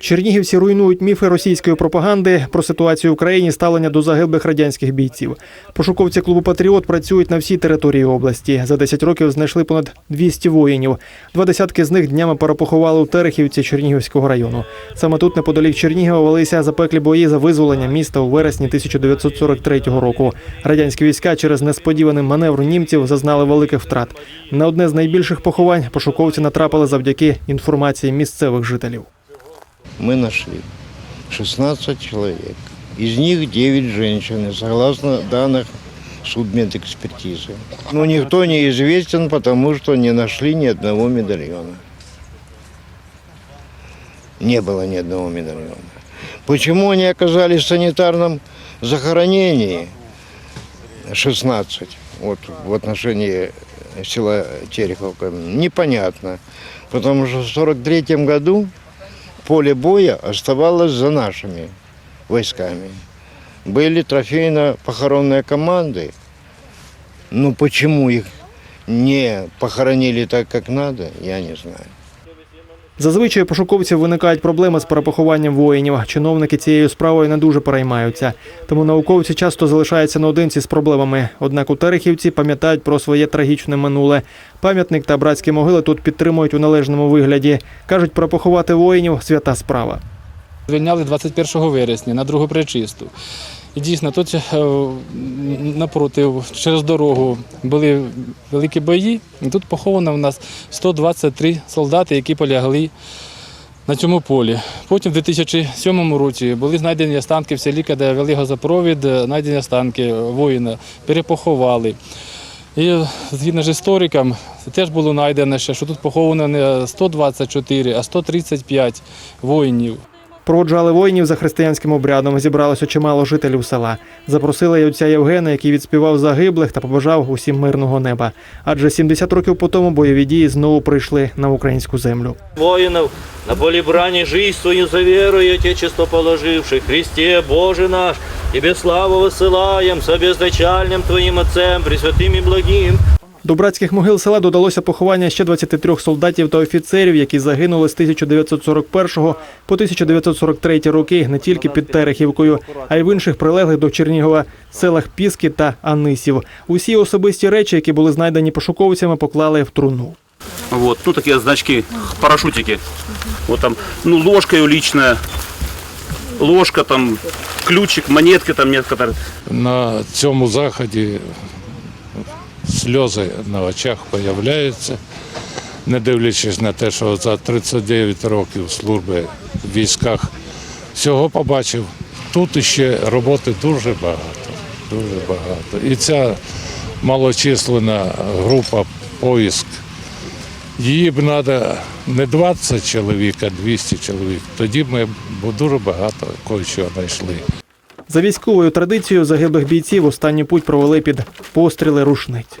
Чернігівці руйнують міфи російської пропаганди про ситуацію в Україні, ставлення до загиблих радянських бійців. Пошуковці клубу Патріот працюють на всій території області. За 10 років знайшли понад 200 воїнів. Два десятки з них днями перепоховали у Терехівці Чернігівського району. Саме тут, неподалік Чернігова, велися запеклі бої за визволення міста у вересні 1943 року. Радянські війська через несподіваний маневр німців зазнали великих втрат. На одне з найбільших поховань пошуковці натрапили завдяки інформації місцевих жителів. Мы нашли 16 человек. Из них 9 женщины, согласно данных судмедэкспертизы. Но никто не известен, потому что не нашли ни одного медальона. Не было ни одного медальона. Почему они оказались в санитарном захоронении 16 вот, в отношении села Тереховка, непонятно. Потому что в 43 году поле боя оставалось за нашими войсками. Были трофейно-похоронные команды. Но почему их не похоронили так, как надо, я не знаю. Зазвичай пошуковців виникають проблеми з перепохованням воїнів. Чиновники цією справою не дуже переймаються. Тому науковці часто залишаються наодинці з проблемами. Однак у Терехівці пам'ятають про своє трагічне минуле. Пам'ятник та братські могили тут підтримують у належному вигляді. кажуть, перепоховати воїнів свята справа. Звільняли 21 вересня на другу причисту. І дійсно тут е, напротив, через дорогу були великі бої. І тут поховано в нас 123 солдати, які полягли на цьому полі. Потім в 2007 році були знайдені останки в селі, де вели газопровід, е, знайдені останки воїна, перепоховали. І згідно з істориком, теж було знайдено, що тут поховано не 124, а 135 воїнів. Проводжали воїнів за християнським обрядом. Зібралося чимало жителів села. Запросили й отця Євгена, який відспівав загиблих та побажав усім мирного неба. Адже 70 років по тому бойові дії знову прийшли на українську землю. воинов, на поле брани жизнь свою за веру и Отечество положивших. Христе Боже наш, Тебе славу высылаем с обездачальным Твоим Отцем, Пресвятым и благим, До братських могил села додалося поховання ще 23 солдатів та офіцерів, які загинули з 1941 по 1943 роки не тільки під Терехівкою, а й в інших прилеглих до Чернігова селах Піски та Анисів. Усі особисті речі, які були знайдені пошуковцями, поклали в труну. Вот, ну такие значки, парашютики. Вот там, ну ложка ее личная, ложка там, ключик, монетки там некоторые. на цьому заході сльози на очах появляються, не дивлячись на те, що за 39 років служби в військах всього побачив. Тут іще роботи дуже багато, дуже багато. І ця малочислена група поїзд. Її б треба не 20 чоловік, а 200 чоловік. Тоді ми б дуже багато кое-чого знайшли. За військовою традицією загиблих бійців останній путь провели під постріли рушниць.